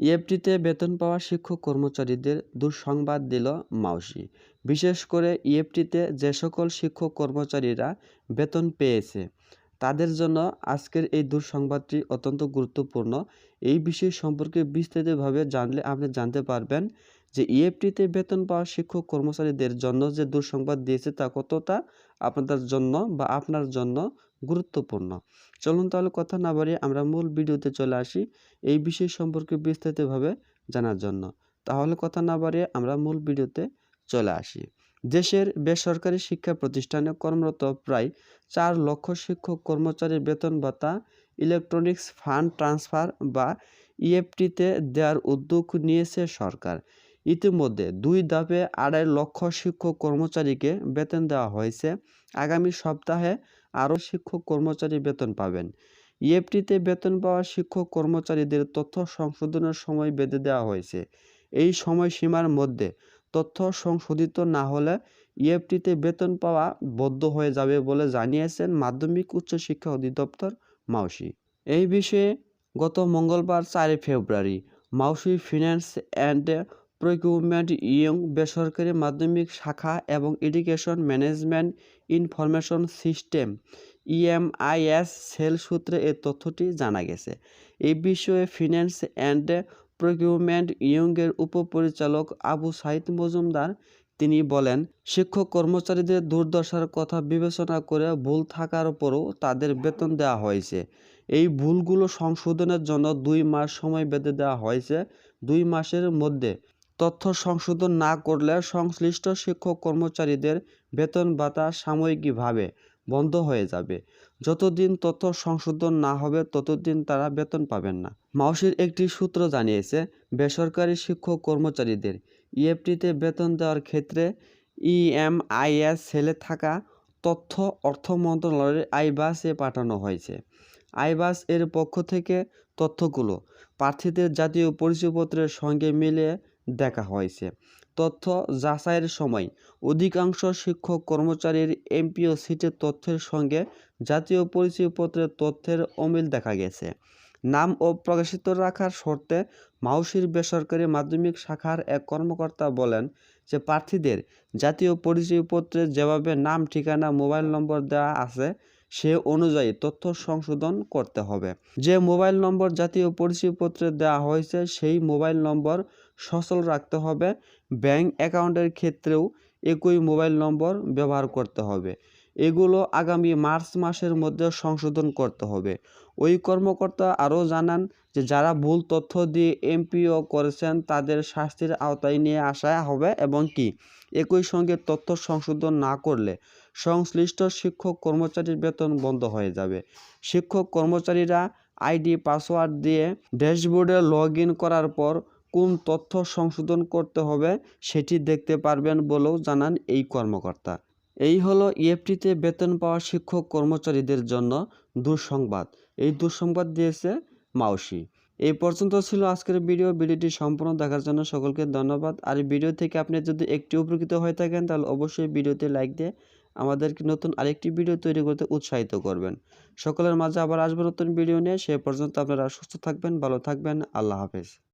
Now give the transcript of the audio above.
ইএফটিতে বেতন পাওয়া শিক্ষক কর্মচারীদের দুঃসংবাদ দিল মাউসি। বিশেষ করে ইএফটিতে যে সকল শিক্ষক কর্মচারীরা বেতন পেয়েছে, তাদের জন্য আজকের এই দুঃসংবাদটি অত্যন্ত গুরুত্বপূর্ণ। এই বিষয় সম্পর্কে বিস্তারিতভাবে জানলে আপনি জানতে পারবেন যে ইএফটিতে বেতন পাওয়া শিক্ষক কর্মচারীদের জন্য যে দুঃসংবাদ দিয়েছে তা কতটা আপনাদের জন্য বা আপনার জন্য গুরুত্বপূর্ণ। চলুন তাহলে কথা না বাড়িয়ে আমরা মূল ভিডিওতে চলে আসি এই বিষয় সম্পর্কে বিস্তারিতভাবে জানার জন্য। তাহলে কথা না বাড়িয়ে আমরা মূল ভিডিওতে চলে আসি। দেশের বেসরকারি শিক্ষা প্রতিষ্ঠানে কর্মরত প্রায় চার লক্ষ শিক্ষক কর্মচারীর বেতন ভাতা, ইলেকট্রনিক্স ফান্ড ট্রান্সফার বা ইএফটিতে দেওয়ার উদ্যোগ নিয়েছে সরকার। ইতিমধ্যে দুই ধাপে আড়াই লক্ষ শিক্ষক কর্মচারীকে বেতন দেওয়া হয়েছে। আগামী সপ্তাহে আরও শিক্ষক কর্মচারী বেতন পাবেন। ইএফটিতে বেতন পাওয়া শিক্ষক কর্মচারীদের তথ্য সংশোধনের সময় বেঁধে দেওয়া হয়েছে। এই সময়সীমার মধ্যে তথ্য সংশোধিত না হলে ইএফটিতে বেতন পাওয়া বদ্ধ হয়ে যাবে বলে জানিয়েছেন মাধ্যমিক উচ্চ শিক্ষা অধিদপ্তর মাউসি। এই বিষয়ে গত মঙ্গলবার চারই ফেব্রুয়ারি মাউসি ফিন্যান্স অ্যান্ড প্রকিউরমেন্ট ইয়ং বেসরকারি মাধ্যমিক শাখা এবং education management information system, EMIS cell সূত্রে এ তথ্যটি জানা গেছে। এই বিষয়ে ফিন্যান্স অ্যান্ড প্রকিউরমেন্ট ইয়ংয়ের উপপরিচালক আবু সাইদ মজুমদার, তিনি বলেন, শিক্ষক কর্মচারীদের দুর্দশার কথা বিবেচনা করে ভুল থাকার পরও তাদের বেতন দেওয়া হয়েছে। এই ভুলগুলো সংশোধনের জন্য দুই মাস সময় বেঁধে দেওয়া হয়েছে দুই মাসের মধ্যে। তথ্য সংশোধন না করলে সংশ্লিষ্ট শিক্ষক কর্মচারীদের বেতন ভাতা সাময়িকভাবে বন্ধ হয়ে যাবে। যতদিন তথ্য সংশোধন না হবে, ততদিন তারা বেতন পাবেন না। মাউসির একটি সূত্র জানিয়েছে, বেসরকারি শিক্ষক কর্মচারীদের ইএফটিতে বেতন দেওয়ার ক্ষেত্রে ইএমআইএস সেলে থাকা তথ্য অর্থ মন্ত্রণালয়ের আইবাসে পাঠানো হয়েছে। আইবাস এর পক্ষ থেকে তথ্যগুলো প্রার্থীদের জাতীয় পরিচয়পত্রের সঙ্গে মিলিয়ে দেখা হয়েছে। তথ্য যাচাইয়ের সময় অধিকাংশ শিক্ষক কর্মচারীর এমপিও সিটের তথ্যের সঙ্গে জাতীয় পরিচয়পত্রের তথ্যের অমিল দেখা গেছে। নাম ও প্রকাশিত রাখার শর্তে মাউসির বেসরকারি মাধ্যমিক শাখার এক কর্মকর্তা বলেন যে, প্রার্থীদের জাতীয় পরিচয়পত্রে যেভাবে নাম, ঠিকানা, মোবাইল নম্বর দেওয়া আছে সে অনুযায়ী তথ্য সংশোধন করতে হবে। যে মোবাইল নম্বর জাতীয় পরিচয়পত্রে দেওয়া হয়েছে, সেই মোবাইল নম্বর সচল রাখতে হবে। ব্যাংক অ্যাকাউন্টের ক্ষেত্রেও একই মোবাইল নম্বর ব্যবহার করতে হবে। এগুলো আগামী মার্চ মাসের মধ্যে সংশোধন করতে হবে। ওই কর্মকর্তা আরও জানান যে, যারা ভুল তথ্য দিয়ে এমপিও করেছেন, তাদের শাস্তির আওতায় নিয়ে আসা হবে এবং কি? একই সঙ্গে তথ্য সংশোধন না করলে সংশ্লিষ্ট শিক্ষক কর্মচারীর বেতন বন্ধ হয়ে যাবে। শিক্ষক কর্মচারীরা আইডি, পাসওয়ার্ড দিয়ে ড্যাশবোর্ডে লগ করার পর কোন তথ্য সংশোধন করতে হবে সেটি দেখতে পারবেন বলেও জানান এই কর্মকর্তা। এই হলো ইএফটিতে বেতন পাওয়া শিক্ষক কর্মচারীদের জন্য দুঃসংবাদ। এই দুঃসংবাদ দিয়েছে মাউসি। এই পর্যন্ত ছিল আজকের ভিডিও। ভিডিওটি সম্পূর্ণ দেখার জন্য সকলকে ধন্যবাদ। আর ভিডিও থেকে আপনি যদি একটি উপকৃত হয়ে থাকেন, তাহলে অবশ্যই ভিডিওতে লাইক দিয়ে আমাদেরকে নতুন আরেকটি ভিডিও তৈরি করতে উৎসাহিত করবেন। সকলের মাঝে আবার আসবে নতুন ভিডিও নিয়ে। সে পর্যন্ত আপনারা সুস্থ থাকবেন, ভালো থাকবেন। আল্লাহ হাফেজ।